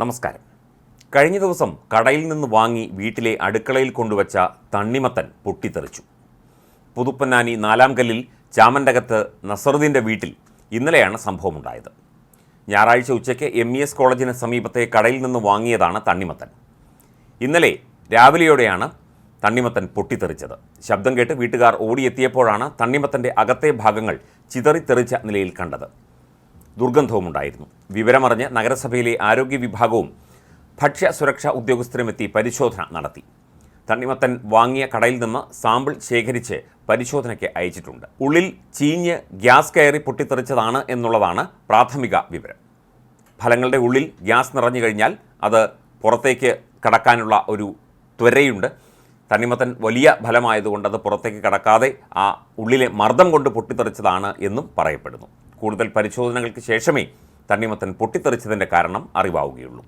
നമസ്കാരം. കഴിഞ്ഞ ദിവസം കടയിൽ നിന്ന് വാങ്ങി വീട്ടിലെ അടുക്കളയിൽ കൊണ്ടുവച്ച തണ്ണിമത്തൻ പൊട്ടിത്തെറിച്ചു. പുതുപ്പന്നാനി നാലാം കല്ലിൽ ചാമന്റകത്ത് നസറുദ്ദീന്റെ വീട്ടിൽ ഇന്നലെയാണ് സംഭവമുണ്ടായത്. ഞായറാഴ്ച ഉച്ചയ്ക്ക് എം ഇ എസ് കോളേജിന് സമീപത്തെ കടയിൽ നിന്ന് വാങ്ങിയതാണ് തണ്ണിമത്തൻ. ഇന്നലെ രാവിലെയോടെയാണ് തണ്ണിമത്തൻ പൊട്ടിത്തെറിച്ചത്. ശബ്ദം കേട്ട് വീട്ടുകാർ ഓടിയെത്തിയപ്പോഴാണ് തണ്ണിമത്തന്റെ അകത്തെ ഭാഗങ്ങൾ ചിതറിത്തെറിച്ച നിലയിൽ കണ്ടത്. ദുർഗന്ധവുമുണ്ടായിരുന്നു. വിവരമറിഞ്ഞ് നഗരസഭയിലെ ആരോഗ്യ വിഭാഗവും ഭക്ഷ്യ സുരക്ഷാ ഉദ്യോഗസ്ഥരുമെത്തി പരിശോധന നടത്തി. തണ്ണിമത്തൻ വാങ്ങിയ കടയിൽ നിന്ന് സാമ്പിൾ ശേഖരിച്ച് പരിശോധനയ്ക്ക് അയച്ചിട്ടുണ്ട്. ഉള്ളിൽ ചീഞ്ഞ് ഗ്യാസ് കയറി പൊട്ടിത്തെറിച്ചതാണ് എന്നുള്ളതാണ് പ്രാഥമിക വിവരം. ഫലങ്ങളുടെ ഉള്ളിൽ ഗ്യാസ് നിറഞ്ഞു കഴിഞ്ഞാൽ അത് പുറത്തേക്ക് കടക്കാനുള്ള ഒരു ത്വരയുണ്ട്. തണ്ണിമത്തൻ വലിയ ഫലമായതുകൊണ്ട് അത് പുറത്തേക്ക് കടക്കാതെ ആ ഉള്ളിലെ മർദ്ദം കൊണ്ട് പൊട്ടിത്തെറിച്ചതാണ് എന്നും പറയപ്പെടുന്നു. കൂടുതൽ പരിശോധനകൾക്ക് ശേഷമേ തണ്ണിമത്തൻ പൊട്ടിത്തെറിച്ചതിന്റെ കാരണം അറിവാവുകയുള്ളൂ